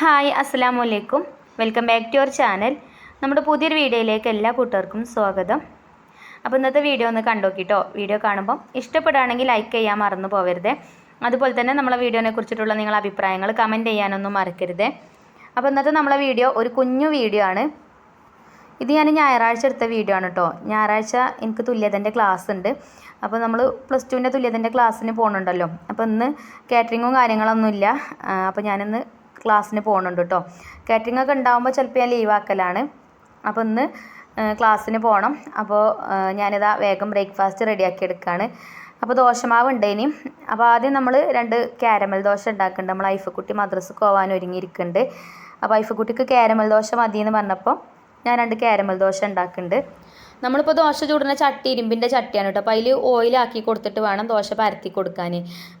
Hi അസ്സലാമു അലൈക്കും welcome back to your channel. നമ്മുടെ പുതിയൊരു വീഡിയോയിലേക്ക് എല്ലാ കൂട്ടുകാർക്കും സ്വാഗതം. അപ്പോൾ ഇന്നത്തെ വീഡിയോ ഒന്ന് കണ്ടോക്കിട്ടോ? വീഡിയോ കാണുമ്പം ഇഷ്ടപ്പെടുകയാണെങ്കിൽ ലൈക്ക് ചെയ്യാൻ മറന്നു പോകരുത് അതുപോലെ തന്നെ നമ്മളെ വീഡിയോനെ കുറിച്ചിട്ടുള്ള നിങ്ങളുടെ അഭിപ്രായങ്ങൾ കമന്റ് ചെയ്യാനൊന്നും മറക്കരുത്. അപ്പോൾ ഇന്നത്തെ നമ്മളെ വീഡിയോ ഒരു കുഞ്ഞു വീഡിയോ ആണ്. ഇത് ഞാൻ ഞായറാഴ്ച എടുത്ത വീഡിയോ ആണ് കേട്ടോ ഞായറാഴ്ച എനിക്ക് തുല്യതന്റെ ക്ലാസ് ഉണ്ട്. അപ്പോൾ നമ്മൾ പ്ലസ് ടുവിന്റെ തുല്യതന്റെ ക്ലാസ്സിന് പോകുന്നുണ്ടല്ലോ അപ്പോൾ ഇന്ന് കാറ്ററിങ്ങും കാര്യങ്ങളൊന്നുമില്ല. അപ്പോൾ ഞാനിന്ന് ക്ലാസ്സിന് പോകുന്നുണ്ട് കേട്ടോ കാറ്ററിംഗ് ഒക്കെ ഉണ്ടാകുമ്പോൾ ചിലപ്പോൾ ഞാൻ ലീവാക്കലാണ് അപ്പോൾ ഇന്ന് ക്ലാസ്സിന് പോകണം അപ്പോൾ ഞാനിതാ വേഗം ബ്രേക്ക്ഫാസ്റ്റ് റെഡിയാക്കി എടുക്കുകയാണ് അപ്പോൾ ദോശമാവ് ഉണ്ടേനി. അപ്പോൾ ആദ്യം നമ്മൾ രണ്ട് കാരമൽ ദോശ ഉണ്ടാക്കുന്നുണ്ട് നമ്മൾ ഐഫക്കുട്ടി മദ്രസക്ക് പോകാൻ ഒരുങ്ങിയിരിക്കുന്നുണ്ട് അപ്പോൾ ഐഫക്കുട്ടിക്ക് കാരമൽ ദോശ മതി എന്ന് പറഞ്ഞപ്പോൾ ഞാൻ രണ്ട് കാരമൽ ദോശ ഉണ്ടാക്കുന്നുണ്ട്. നമ്മളിപ്പോൾ ദോശ ചൂടുന്ന ചട്ടി ഇരുമ്പിന്റെ ചട്ടിയാണ് കേട്ടോ. അപ്പോൾ അതിൽ ഓയിലാക്കി കൊടുത്തിട്ട് വേണം ദോശ പരത്തി കൊടുക്കാൻ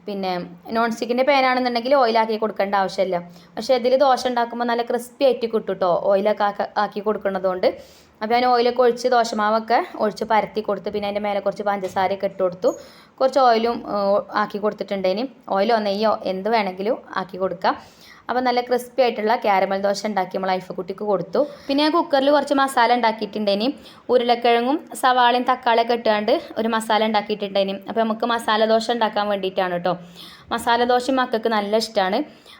പിന്നെ നോൺ സ്റ്റിക്കിന്റെ പേനാണെന്നുണ്ടെങ്കിൽ ഓയിലാക്കി കൊടുക്കേണ്ട ആവശ്യമില്ല. പക്ഷേ ഇതിൽ ദോശ ഉണ്ടാക്കുമ്പോൾ നല്ല ക്രിസ്പി ആയിട്ട് കിട്ടും കേട്ടോ ഓയിലൊക്കെ ആക്കി കൊടുക്കുന്നതുകൊണ്ട്. അപ്പോൾ ഞാൻ ഓയിലൊക്കെ ഒഴിച്ച് ദോശമാവൊക്കെ ഒഴിച്ച് പരത്തി കൊടുത്ത് പിന്നെ അതിന്റെ മേലെ കുറച്ച് പഞ്ചസാരയൊക്കെ ഇട്ട് കൊടുത്തു. കുറച്ച് ഓയിലും ആക്കി കൊടുത്തിട്ടുണ്ടേനി. ഓയിലോ നെയ്യോ എന്ത് വേണമെങ്കിലും ആക്കി കൊടുക്കാം. അപ്പോൾ നല്ല ക്രിസ്പി ആയിട്ടുള്ള ക്യാരമൽ ദോശ ഉണ്ടാക്കി നമ്മൾ ഐഫക്കുട്ടിക്ക് കൊടുത്തു. പിന്നെ ഞാൻ കുക്കറിൽ കുറച്ച് മസാല ഉണ്ടാക്കിയിട്ടുണ്ടേനി ഉരുളക്കിഴങ്ങും സവാളയും തക്കാളിയൊക്കെ ഇട്ടാണ്ട് ഒരു മസാല ഉണ്ടാക്കിയിട്ടുണ്ടേനി അപ്പോൾ നമുക്ക് മസാല ദോശ ഉണ്ടാക്കാൻ വേണ്ടിയിട്ടാണ് കേട്ടോ മസാല ദോശ മക്കൾക്ക് നല്ല ഇഷ്ടമാണ്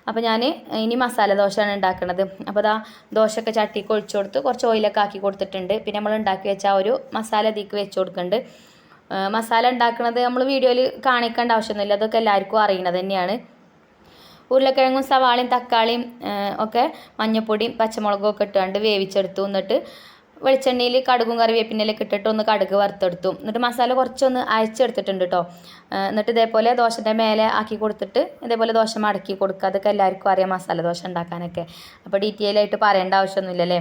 അപ്പോൾ ഞാൻ ഇനി മസാല ദോശയാണ് ഉണ്ടാക്കുന്നത് അപ്പോൾ അതാ ദോശയൊക്കെ ചട്ടിക്ക് ഒഴിച്ചു കൊടുത്ത് കുറച്ച് ഓയിലൊക്കെ ആക്കി കൊടുത്തിട്ടുണ്ട്. പിന്നെ നമ്മൾ ഉണ്ടാക്കി വെച്ച ഒരു മസാല ഇതിക്ക് വെച്ച് കൊടുക്കുന്നുണ്ട് മസാല ഉണ്ടാക്കുന്നത് നമ്മൾ വീഡിയോയിൽ കാണിക്കേണ്ട ആവശ്യമൊന്നുമില്ല. അതൊക്കെ എല്ലാവർക്കും അറിയണത് തന്നെയാണ്. ഉരുളക്കിഴങ്ങും സവാളയും തക്കാളിയും ഒക്കെ മഞ്ഞപ്പൊടിയും പച്ചമുളകും ഒക്കെ ഇട്ടുകൊണ്ട് വേവിച്ചെടുത്തു. എന്നിട്ട് വെളിച്ചെണ്ണയിൽ കടുകും കറിവേപ്പിന്റെലൊക്കെ ഇട്ടിട്ട് ഒന്ന് കടുക് വറുത്തെടുത്തു. എന്നിട്ട് മസാല കുറച്ചൊന്ന് അയച്ചെടുത്തിട്ടുണ്ട് കേട്ടോ എന്നിട്ട് ഇതേപോലെ ദോശന്റെ മേലെ ആക്കി കൊടുത്തിട്ട് ഇതേപോലെ ദോശ മടക്കി കൊടുക്കുക. അതൊക്കെ എല്ലാവർക്കും അറിയാം മസാല ദോശ ഉണ്ടാക്കാനൊക്കെ. അപ്പോൾ ഡീറ്റെയിൽ ആയിട്ട് പറയേണ്ട ആവശ്യമൊന്നുമില്ലല്ലേ?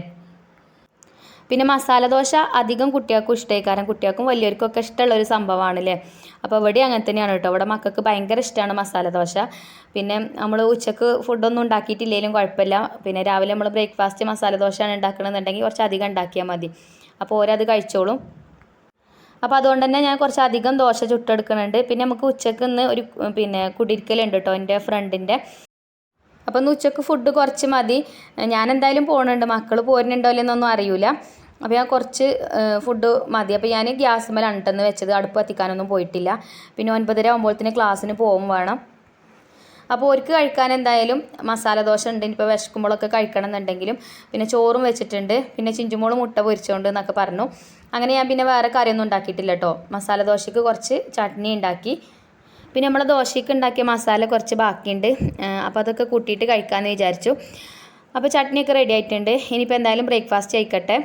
പിന്നെ മസാല ദോശ അധികം കുട്ടികൾക്കും ഇഷ്ടമായി കാരണം കുട്ടികൾക്കും വലിയവർക്കൊക്കെ ഇഷ്ടമുള്ള ഒരു സംഭവമാണ് അല്ലേ അപ്പോൾ ഇവിടെ അങ്ങനെ തന്നെയാണ് കേട്ടോ. ഇവിടെ മക്കൾക്ക് ഭയങ്കര ഇഷ്ടമാണ് മസാല ദോശ. പിന്നെ നമ്മൾ ഉച്ചയ്ക്ക് ഫുഡൊന്നും ഉണ്ടാക്കിയിട്ടില്ലെങ്കിലും കുഴപ്പമില്ല. പിന്നെ രാവിലെ നമ്മൾ ബ്രേക്ക്ഫാസ്റ്റ് മസാല ദോശയാണ് ഉണ്ടാക്കണമെന്നുണ്ടെങ്കിൽ കുറച്ച് അധികം ഉണ്ടാക്കിയാൽ മതി. അപ്പോൾ ഓരത് കഴിച്ചോളും. അപ്പോൾ അതുകൊണ്ട് തന്നെ ഞാൻ കുറച്ച് അധികം ദോശ ചുട്ടെടുക്കുന്നുണ്ട്. പിന്നെ നമുക്ക് ഉച്ചയ്ക്ക് ഇന്ന് ഒരു പിന്നെ കുടിരിക്കലുണ്ട് കേട്ടോ എന്റെ ഫ്രണ്ടിന്റെ അപ്പോൾ ഒന്ന് ഉച്ചയ്ക്ക് ഫുഡ് കുറച്ച് മതി. ഞാൻ എന്തായാലും പോകുന്നുണ്ട് മക്കൾ പോരുന്നുണ്ടോ ഇല്ലെന്നൊന്നും അറിയില്ല അപ്പോൾ ഞാൻ കുറച്ച് ഫുഡ് മതി. അപ്പോൾ ഞാൻ ഗ്യാസ് മേലെ അണ്ടെന്ന് വെച്ചത്. അടുപ്പ് കത്തിക്കാനൊന്നും പോയിട്ടില്ല. പിന്നെ ഒൻപതര ആകുമ്പോഴത്തേന് ക്ലാസ്സിന് പോകും വേണം. അപ്പോൾ ഒരുക്ക് കഴിക്കാൻ എന്തായാലും മസാല ദോശ ഉണ്ട്. ഇനിയിപ്പോൾ വിശക്കുമ്പോഴൊക്കെ കഴിക്കണം എന്നുണ്ടെങ്കിലും. പിന്നെ ചോറും വെച്ചിട്ടുണ്ട്. പിന്നെ ചിഞ്ചുമോൾ മുട്ട പൊരിച്ചുകൊണ്ട് എന്നൊക്കെ പറഞ്ഞു. അങ്ങനെ ഞാൻ പിന്നെ വേറെ കറിയൊന്നും ഉണ്ടാക്കിയിട്ടില്ല കേട്ടോ മസാല ദോശയ്ക്ക് കുറച്ച് ചട്നി ഉണ്ടാക്കി. പിന്നെ നമ്മൾ ദോശയ്ക്ക് ഉണ്ടാക്കിയ മസാല കുറച്ച് ബാക്കിയുണ്ട്. അപ്പോൾ അതൊക്കെ കൂട്ടിയിട്ട് കഴിക്കാമെന്ന് വിചാരിച്ചു. അപ്പോൾ ചട്നിയൊക്കെ റെഡി ആയിട്ടുണ്ട്. ഇനിയിപ്പോൾ എന്തായാലും ബ്രേക്ക്ഫാസ്റ്റ് കഴിക്കട്ടെ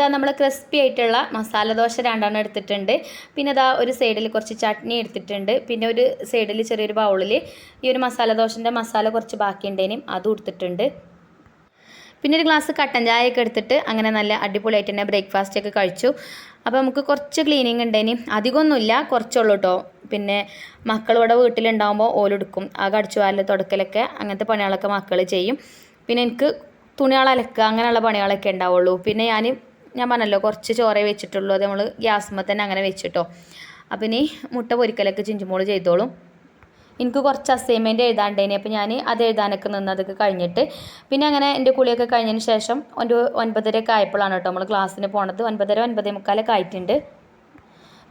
ഇതാ നമ്മൾ ക്രിസ്പി ആയിട്ടുള്ള മസാല ദോശ രണ്ടെണ്ണം എടുത്തിട്ടുണ്ട്. പിന്നെ ഇതാ ഒരു സൈഡിൽ കുറച്ച് ചട്നി എടുത്തിട്ടുണ്ട്. പിന്നെ ഒരു സൈഡിൽ ചെറിയൊരു ബൗളിൽ ഈ ഒരു മസാല ദോശന്റെ മസാല കുറച്ച് ബാക്കിയുണ്ടേനും അതും എടുത്തിട്ടുണ്ട് പിന്നെ ഒരു ഗ്ലാസ് കട്ടൻ ചായയൊക്കെ എടുത്തിട്ട് അങ്ങനെ നല്ല അടിപൊളിയായിട്ട് തന്നെ ബ്രേക്ക്ഫാസ്റ്റ് ഒക്കെ കഴിച്ചു. അപ്പോൾ നമുക്ക് കുറച്ച് ക്ലീനിങ് ഉണ്ടേനി. അധികമൊന്നുമില്ല കുറച്ചുള്ളൂ കേട്ടോ പിന്നെ മക്കളിവിടെ വീട്ടിലുണ്ടാകുമ്പോൾ ഓലെടുക്കും ആ കടിച്ചു തുടക്കലൊക്കെ അങ്ങനത്തെ പണികളൊക്കെ മക്കൾ ചെയ്യും. പിന്നെ എനിക്ക് തുണികൾ അലക്കുക അങ്ങനെയുള്ള പണികളൊക്കെ ഉണ്ടാവുള്ളൂ. പിന്നെ ഞാൻ ഞാൻ പറഞ്ഞല്ലോ കുറച്ച് ചോറേ വെച്ചിട്ടുള്ളൂ. അത് നമ്മൾ ഗ്യാസുമ്മ തന്നെ അങ്ങനെ വെച്ചിട്ടോ. അപ്പം ഇനി മുട്ട പൊരിക്കലൊക്കെ ചിഞ്ചുമോൾ ചെയ്തോളും. എനിക്ക് കുറച്ച് അസൈൻമെന്റ് എഴുതാണ്ടേനെ അപ്പോൾ ഞാൻ അത് എഴുതാനൊക്കെ നിന്ന് അതൊക്കെ കഴിഞ്ഞിട്ട് പിന്നെ അങ്ങനെ എന്റെ കുളിയൊക്കെ കഴിഞ്ഞതിന് ശേഷം ഒരു ഒൻപതരയൊക്കെ ആയപ്പോഴാണ് കേട്ടോ നമ്മൾ ക്ലാസ്സിന് പോണത്. ഒൻപതര ഒൻപതേ മുക്കാലൊക്കെ ആയിട്ടുണ്ട്.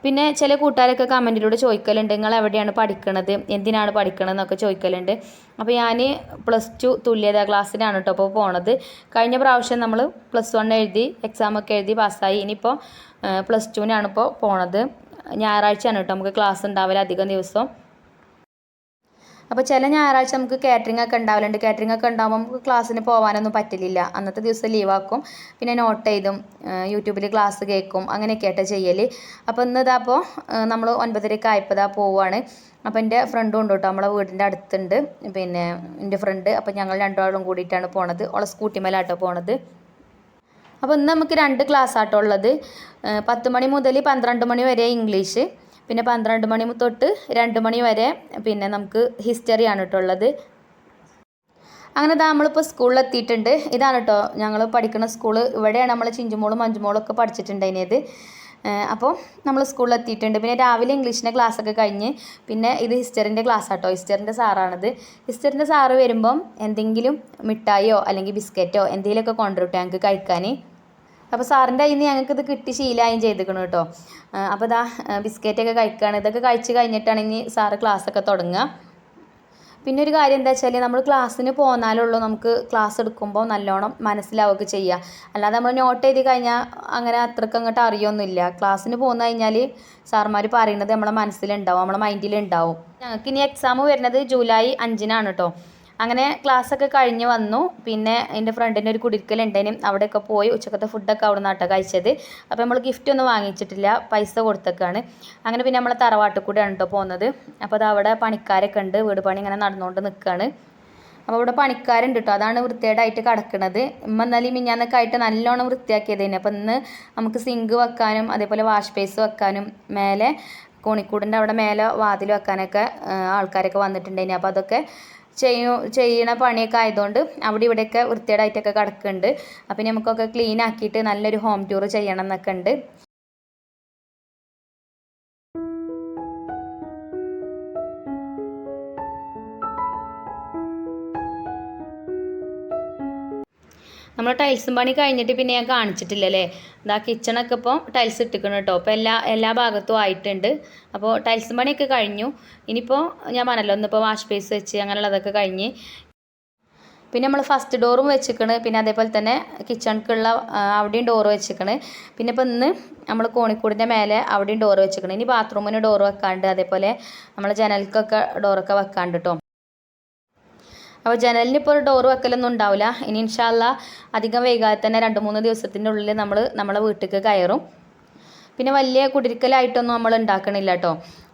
പിന്നെ ചില കൂട്ടുകാരൊക്കെ കമന്റിലൂടെ ചോദിക്കലുണ്ട് നിങ്ങൾ എവിടെയാണ് പഠിക്കണത്? എന്തിനാണ് പഠിക്കണത്? എന്നൊക്കെ ചോദിക്കലുണ്ട്. അപ്പോൾ ഞാൻ പ്ലസ് ടു തുല്യതാ ക്ലാസ്സിനാണ് കേട്ടോ അപ്പോൾ പോണത്. കഴിഞ്ഞ പ്രാവശ്യം നമ്മൾ പ്ലസ് വൺ എഴുതി എക്സാമൊക്കെ എഴുതി പാസ്സായി. ഇനിയിപ്പോൾ പ്ലസ് ടുവിനാണ് ഇപ്പോൾ പോണത്. ഞായറാഴ്ചയാണ് കേട്ടോ നമുക്ക് ക്ലാസ് ഉണ്ടാവില്ല അധികം ദിവസം. അപ്പോൾ ചില ഞായറാഴ്ച നമുക്ക് കാറ്ററിംഗ് ഒക്കെ ഉണ്ടാവലുണ്ട്. കാറ്ററിംഗ് ഒക്കെ ഉണ്ടാകുമ്പോൾ നമുക്ക് ക്ലാസ്സിന് പോകാനൊന്നും പറ്റില്ല അന്നത്തെ ദിവസം ലീവാക്കും പിന്നെ നോട്ട് ചെയ്തും യൂട്യൂബിൽ ക്ലാസ് കേൾക്കും അങ്ങനെയൊക്കെ ആയിട്ട് ചെയ്യൽ അപ്പോൾ ഇന്ന് ഇതാ അപ്പോൾ നമ്മൾ ഒൻപതരയ്ക്ക് ആയപ്പോൾ പോവുകയാണ് അപ്പോൾ എന്റെ ഫ്രണ്ട് ഉണ്ട് കേട്ടോ നമ്മളെ വീടിന്റെ അടുത്തുണ്ട്. പിന്നെ എന്റെ ഫ്രണ്ട് അപ്പോൾ ഞങ്ങൾ രണ്ടാളും കൂടിയിട്ടാണ് പോണത്. ഓളെ സ്കൂട്ടി മേലാട്ടോ പോണത്. അപ്പോൾ ഇന്ന് നമുക്ക് രണ്ട് ക്ലാസ് ആട്ടോ ഉള്ളത്. പത്ത് മണി മുതൽ പന്ത്രണ്ട് മണി വരെ ഇംഗ്ലീഷ്. പിന്നെ പന്ത്രണ്ട് മണി തൊട്ട് രണ്ട് മണി വരെ പിന്നെ നമുക്ക് ഹിസ്റ്ററി ആണ് കേട്ടോ ഉള്ളത്. അങ്ങനെ ഇതാ നമ്മളിപ്പോൾ സ്കൂളിൽ എത്തിയിട്ടുണ്ട്. ഇതാണ് കേട്ടോ ഞങ്ങൾ പഠിക്കുന്ന സ്കൂൾ ഇവിടെയാണ് നമ്മൾ ചിഞ്ചുമോളും മഞ്ചുമോളും ഒക്കെ പഠിച്ചിട്ടുണ്ടായിരുന്നത്. അപ്പോൾ നമ്മൾ സ്കൂളിൽ എത്തിയിട്ടുണ്ട്. പിന്നെ രാവിലെ ഇംഗ്ലീഷിന്റെ ക്ലാസ്സൊക്കെ കഴിഞ്ഞ് പിന്നെ ഇത് ഹിസ്റ്ററിന്റെ ക്ലാസ് ആട്ടോ ഹിസ്റ്ററിന്റെ സാറാണിത്. ഹിസ്റ്ററിന്റെ സാറ് വരുമ്പം എന്തെങ്കിലും മിഠായിയോ അല്ലെങ്കിൽ ബിസ്ക്കറ്റോ എന്തെങ്കിലുമൊക്കെ കൊണ്ടുവിട്ടോ ഞങ്ങൾക്ക് കഴിക്കാൻ. അപ്പോൾ സാറിന്റെ കയ്യിൽ നിന്ന് ഞങ്ങൾക്ക് ഇത് കിട്ടി. ശീലമായും ചെയ്തിരിക്കണം കേട്ടോ അപ്പോൾ ഇതാ ബിസ്ക്കറ്റൊക്കെ കഴിക്കുകയാണ് ഇതൊക്കെ കഴിച്ച് കഴിഞ്ഞിട്ടാണ് ഇനി സാറ് ക്ലാസ്സൊക്കെ തുടങ്ങുക പിന്നെ ഒരു കാര്യം എന്താ വെച്ചാൽ നമ്മൾ ക്ലാസ്സിന് പോന്നാലുള്ളൂ നമുക്ക് ക്ലാസ് എടുക്കുമ്പോൾ നല്ലോണം മനസ്സിലാവുകയൊക്കെ ചെയ്യുക അല്ലാതെ നമ്മൾ നോട്ട് എഴുതി കഴിഞ്ഞാൽ അങ്ങനെ അത്രയ്ക്ക് അങ്ങോട്ട് അറിയൊന്നുമില്ല. ക്ലാസ്സിന് പോകുന്ന കഴിഞ്ഞാൽ സാർമാർ പറയുന്നത് നമ്മളെ മനസ്സിലുണ്ടാവും നമ്മളെ മൈൻഡിലുണ്ടാവും. ഞങ്ങൾക്ക് ഇനി എക്സാം വരുന്നത് ജൂലൈ അഞ്ചിനാണ് കേട്ടോ. അങ്ങനെ ക്ലാസ്സൊക്കെ കഴിഞ്ഞ് വന്നു. പിന്നെ എന്റെ ഫ്രണ്ടിന്റെ ഒരു കുടിരിക്കലുണ്ടേനും അവിടെയൊക്കെ പോയി ഉച്ചക്കത്തെ ഫുഡൊക്കെ അവിടെ നിന്നാട്ടോ കഴിച്ചത്. അപ്പോൾ നമ്മൾ ഗിഫ്റ്റ് ഒന്നും വാങ്ങിച്ചിട്ടില്ല. പൈസ കൊടുത്തൊക്കെയാണ്. അങ്ങനെ പിന്നെ നമ്മളെ തറവാട്ടിൽ കൂടെയാണ് കേട്ടോ പോകുന്നത് അപ്പോൾ അത് അവിടെ പണിക്കാരൊക്കെ ഉണ്ട്. വീട് പണി ഇങ്ങനെ നടന്നുകൊണ്ട് നിൽക്കുകയാണ് അപ്പോൾ ഇവിടെ പണിക്കാരുണ്ട് കേട്ടോ അതാണ് വൃത്തികേടായിട്ട് കിടക്കുന്നത് ഇമ്മ എന്നാലും മിഞ്ഞാന്നൊക്കെ ആയിട്ട് നല്ലോണം വൃത്തിയാക്കിയതേനെ. അപ്പോൾ ഇന്ന് നമുക്ക് സിങ്ക് വെക്കാനും അതേപോലെ വാഷ് ബേസ് വെക്കാനും മേലെ കോണിക്കൂടിന്റെ അവിടെ മേലെ വാതിൽ വെക്കാനൊക്കെ ആൾക്കാരൊക്കെ വന്നിട്ടുണ്ടായിന് അപ്പോൾ അതൊക്കെ ചെയ്യൂ ചെയ്യണ പണിയൊക്കെ ആയതുകൊണ്ട് അവിടെ ഇവിടെയൊക്കെ വൃത്തികേടായിട്ടൊക്കെ കിടക്കുന്നുണ്ട്. അപ്പം നമുക്കൊക്കെ ക്ലീൻ ആക്കിയിട്ട് നല്ലൊരു ഹോം ടൂർ ചെയ്യണം എന്നൊക്കെ ഉണ്ട്. നമ്മൾ ടൈൽസും പണി കഴിഞ്ഞിട്ട് പിന്നെ ഞാൻ കാണിച്ചിട്ടില്ല അല്ലേ ഇതാ കിച്ചണൊക്കെ ഇപ്പോൾ ടൈൽസ് ഇട്ടിക്കണം കേട്ടോ അപ്പോൾ എല്ലാ എല്ലാ ഭാഗത്തും ആയിട്ടുണ്ട്. അപ്പോൾ ടൈൽസും പണിയൊക്കെ കഴിഞ്ഞു. ഇനിയിപ്പോൾ ഞാൻ പറഞ്ഞല്ലോ ഇന്നിപ്പോൾ വാഷ് ബേസ് വെച്ച് അങ്ങനെയുള്ളതൊക്കെ കഴിഞ്ഞ്. പിന്നെ നമ്മൾ ഫസ്റ്റ് ഡോറും വെച്ചിക്കണ്. പിന്നെ അതേപോലെ തന്നെ കിച്ചണിക്കുള്ള അവിടെയും ഡോറ് വെച്ചിക്കണ്. പിന്നെ ഇപ്പോൾ ഇന്ന് നമ്മൾ കോണിക്കൂടിന്റെ മേലെ അവിടെയും ഡോറ് വെച്ചിക്കണ്. ഇനി ബാത്റൂമിന് ഡോറ് വെക്കാണ്ട് അതേപോലെ നമ്മൾ ജനൽക്കൊക്കെ ഡോറൊക്കെ വെക്കാണ്ട് കേട്ടോ അപ്പോൾ ജനലിന് ഇപ്പോൾ ഒരു ഡോറ് വെക്കലൊന്നും ഉണ്ടാവില്ല. ഇനി ഇൻഷാല്ല അധികം വൈകാതെ തന്നെ രണ്ട് മൂന്ന് ദിവസത്തിന്റെ ഉള്ളിൽ നമ്മൾ നമ്മളെ വീട്ടിലേക്ക് കയറും. പിന്നെ വലിയ കുടിരിക്കലായിട്ടൊന്നും നമ്മൾ ഉണ്ടാക്കണില്ല കേട്ടോ.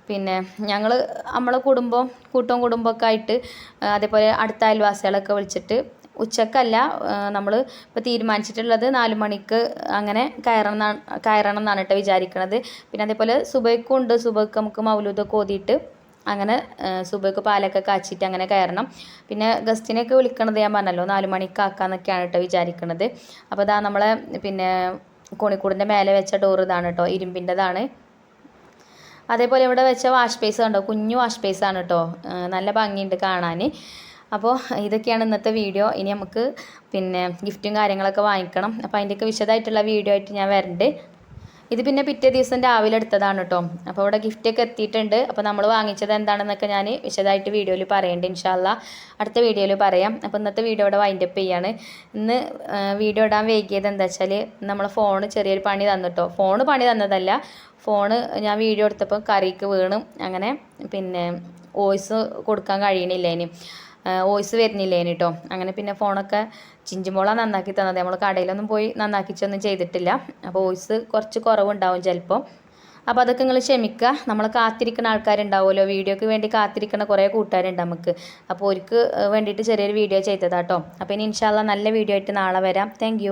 പിന്നെ ഞങ്ങൾ നമ്മളെ കുടുംബം കൂട്ടവും കുടുംബമൊക്കെ ആയിട്ട് അതേപോലെ അടുത്ത അയൽവാസികളൊക്കെ വിളിച്ചിട്ട് ഉച്ചക്കല്ല നമ്മൾ ഇപ്പോൾ തീരുമാനിച്ചിട്ടുള്ളത് നാല് മണിക്ക് അങ്ങനെ കയറണം കയറണം എന്നാണ് കേട്ടോ വിചാരിക്കണത്. പിന്നെ അതേപോലെ സുബൈക്കും ഉണ്ട് സുബൈക്ക് നമുക്ക് മൗലൂദൊക്കെ ഓതിയിട്ട് അങ്ങനെ സുബയ്ക്ക് പാലൊക്കെ കാച്ചിട്ട് അങ്ങനെ കയറണം. പിന്നെ ഗസ്റ്റിനെയൊക്കെ വിളിക്കണത് ഞാൻ പറഞ്ഞല്ലോ നാല് മണിക്കാക്കാന്നൊക്കെയാണ് കേട്ടോ വിചാരിക്കണത്. അപ്പോൾ ഇതാ നമ്മളെ പിന്നെ കോണിക്കൂടിന്റെ മേലെ വെച്ച ഡോർ ഇതാണ് കേട്ടോ ഇരുമ്പിന്റെതാണ് അതേപോലെ ഇവിടെ വെച്ച വാഷ് ബേസ് കണ്ടോ കുഞ്ഞു വാഷ് ബേസ് ആണ് കേട്ടോ നല്ല ഭംഗിയുണ്ട് കാണാൻ അപ്പോൾ ഇതൊക്കെയാണ് ഇന്നത്തെ വീഡിയോ. ഇനി നമുക്ക് പിന്നെ ഗിഫ്റ്റും കാര്യങ്ങളൊക്കെ വാങ്ങിക്കണം. അപ്പോൾ അതിന്റെയൊക്കെ വിശദമായിട്ടുള്ള വീഡിയോ ആയിട്ട് ഞാൻ വരണ്ട്. ഇത് പിന്നെ പിറ്റേ ദിവസം രാവിലെ എടുത്തതാണ് കേട്ടോ അപ്പോൾ ഇവിടെ ഗിഫ്റ്റൊക്കെ എത്തിയിട്ടുണ്ട്. അപ്പോൾ നമ്മൾ വാങ്ങിച്ചത് എന്താണെന്നൊക്കെ ഞാൻ വിശദമായിട്ട് വീഡിയോയിൽ പറയേണ്ടത് ഇൻഷാല്ല അടുത്ത വീഡിയോയിൽ പറയാം. അപ്പോൾ ഇന്നത്തെ വീഡിയോ ഇവിടെ വൈൻഡപ്പ് ചെയ്യാണ്. ഇന്ന് വീഡിയോ ഇടാൻ വൈകിയത് എന്താ വെച്ചാൽ നമ്മൾ ഫോണ് ചെറിയൊരു പണി തന്നിട്ടോ ഫോണ് പണി തന്നതല്ല. ഫോണ് ഞാൻ വീഡിയോ എടുത്തപ്പോൾ കറിക്ക് വീണു അങ്ങനെ പിന്നെ വോയിസ് കൊടുക്കാൻ കഴിയണില്ല ഇനി. വോയിസ് വരുന്നില്ല ഇനി കേട്ടോ അങ്ങനെ പിന്നെ ഫോണൊക്കെ ചിഞ്ചുമോള നന്നാക്കി തന്നത്. നമ്മൾ കടയിലൊന്നും പോയി നന്നാക്കിച്ചൊന്നും ചെയ്തിട്ടില്ല. അപ്പോൾ വോയിസ് കുറച്ച് കുറവുണ്ടാവും ചിലപ്പോൾ അപ്പോൾ അതൊക്കെ നിങ്ങൾ ക്ഷമിക്കുക നമ്മൾ കാത്തിരിക്കുന്ന ആൾക്കാരുണ്ടാവുമല്ലോ. വീഡിയോക്ക് വേണ്ടി കാത്തിരിക്കുന്ന കുറേ കൂട്ടുകാരുണ്ട് നമുക്ക്. അപ്പോൾ അവർക്ക് വേണ്ടിയിട്ട് ചെറിയൊരു വീഡിയോ ചെയ്തതാട്ടോ അപ്പോൾ ഇനി ഇൻഷാല്ല നല്ല വീഡിയോ ആയിട്ട് നാളെ വരാം. താങ്ക്